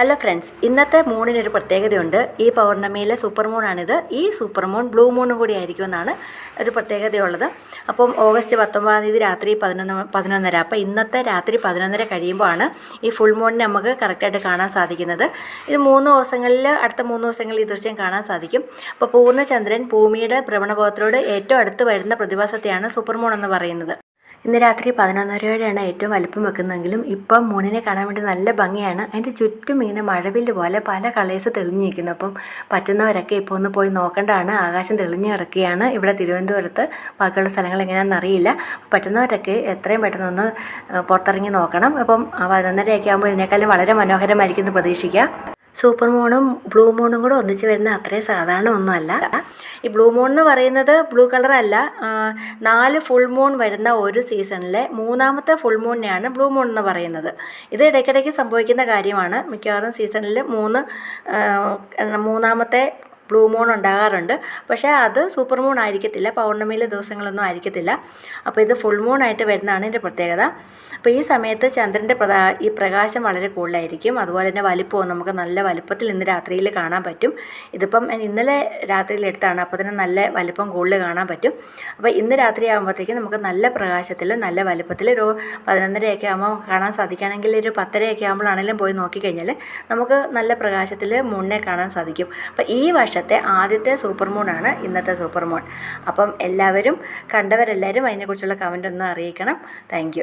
Hello friends ഇന്നത്തെ മൂണിനൊരു പ്രത്യേകതയുണ്ട്. ഈ പൗർണമിയിലെ സൂപ്പർ മൂണാണിത് ഈ സൂപ്പർ മൂൺ ബ്ലൂ മൂണും കൂടി ആയിരിക്കുമെന്നാണ് ഒരു പ്രത്യേകതയുള്ളത്. അപ്പം ഓഗസ്റ്റ് പത്തൊമ്പതാം തീയതി രാത്രി പതിനൊന്ന് പതിനൊന്നര. അപ്പോൾ ഇന്നത്തെ രാത്രി പതിനൊന്നര കഴിയുമ്പോൾ ആണ് ഈ ഫുൾ മൂണിനെ നമുക്ക് കറക്റ്റായിട്ട് കാണാൻ സാധിക്കുന്നത്. ഇത് മൂന്ന് ദിവസങ്ങളിൽ അടുത്ത മൂന്ന് ദിവസങ്ങളിൽ ദൃശ്യം കാണാൻ സാധിക്കും. അപ്പോൾ പൂർണചന്ദ്രൻ ഭൂമിയുടെ ഭ്രമണപഥത്തിനോട് ഏറ്റവും അടുത്ത് വരുന്ന പ്രതിഭാസത്തെയാണ് സൂപ്പർ മൂൺ എന്ന് പറയുന്നത്. ഇന്ന് രാത്രി പതിനൊന്നരയോടെയാണ് ഏറ്റവും വലുപ്പം വെക്കുന്നതെങ്കിലും ഇപ്പം മൂണിനെ കാണാൻ വേണ്ടി നല്ല ഭംഗിയാണ്. അതിന്റെ ചുറ്റും ഇങ്ങനെ മഴവില്ല് പോലെ പല കളേഴ്സ് തെളിഞ്ഞു നിൽക്കുന്നു അപ്പം പറ്റുന്നവരൊക്കെ ഇപ്പോൾ ഒന്ന് പോയി നോക്കേണ്ടതാണ്. ആകാശം തെളിഞ്ഞു കിടക്കുകയാണ്. ഇവിടെ തിരുവനന്തപുരത്ത് ബാക്കിയുള്ള സ്ഥലങ്ങൾ എങ്ങനെയാണെന്ന് അറിയില്ല. പറ്റുന്നവരൊക്കെ എത്രയും പെട്ടെന്ന് ഒന്ന് പുറത്തിറങ്ങി നോക്കണം. അപ്പം പതിനൊന്നരയൊക്കെ ആകുമ്പോൾ ഇതിനേക്കാളും വളരെ മനോഹരമായിരിക്കും എന്ന് പ്രതീക്ഷിക്കാം. സൂപ്പർ മൂണും ബ്ലൂ മൂണും കൂടെ ഒന്നിച്ച് വരുന്ന അത്രയും സാധാരണ ഒന്നുമല്ല. ഈ ബ്ലൂ മൂൺ എന്ന് പറയുന്നത് ബ്ലൂ കളറല്ല നാല് ഫുൾ മൂൺ വരുന്ന ഒരു സീസണിലെ മൂന്നാമത്തെ ഫുൾ മൂണിനെയാണ് ബ്ലൂ മൂൺ എന്ന് പറയുന്നത്. ഇത് ഇടയ്ക്കിടയ്ക്ക് സംഭവിക്കുന്ന കാര്യമാണ്. മിക്കവാറും സീസണിൽ മൂന്ന് മൂന്നാമത്തെ ബ്ലൂ മൂൺ ഉണ്ടാകാറുണ്ട്. പക്ഷേ അത് സൂപ്പർ മൂൺ ആയിരിക്കത്തില്ല. പൗർണമിയിലെ ദിവസങ്ങളൊന്നും ആയിരിക്കത്തില്ല. അപ്പോൾ ഇത് ഫുൾ മൂൺ ആയിട്ട് വരുന്നതാണ് ഇതിന്റെ പ്രത്യേകത. അപ്പോൾ ഈ സമയത്ത് ചന്ദ്രന്റെ പ്രകാ ഈ പ്രകാശം വളരെ കൂടുതലായിരിക്കും. അതുപോലെ തന്നെ വലിപ്പവും നമുക്ക് നല്ല വലിപ്പത്തിൽ ഇന്ന് രാത്രിയിൽ കാണാൻ പറ്റും. ഇതിപ്പം ഇന്നലെ രാത്രിയിൽ എടുത്താണ്. അപ്പോൾ തന്നെ നല്ല വലിപ്പം കൂടുതൽ കാണാൻ പറ്റും. അപ്പോൾ ഇന്ന് രാത്രി ആകുമ്പോഴത്തേക്കും നമുക്ക് നല്ല പ്രകാശത്തിൽ നല്ല വലിപ്പത്തിൽ ഒരു പതിനൊന്നരയൊക്കെ ആകുമ്പോൾ കാണാൻ സാധിക്കുകയാണെങ്കിൽ ഒരു പത്തരയൊക്കെ ആകുമ്പോഴാണെങ്കിലും പോയി നോക്കിക്കഴിഞ്ഞാൽ നമുക്ക് നല്ല പ്രകാശത്തിൽ മൂണിനെ കാണാൻ സാധിക്കും. അപ്പോൾ ഈ വർഷത്തെ ആദ്യത്തെ സൂപ്പർ മൂണാണ് ഇന്നത്തെ സൂപ്പർ മൂൺ. അപ്പം എല്ലാവരും കണ്ടവരെല്ലാവരും അതിനെക്കുറിച്ചുള്ള കമന്റ് ഒന്ന് അറിയിക്കണം. താങ്ക്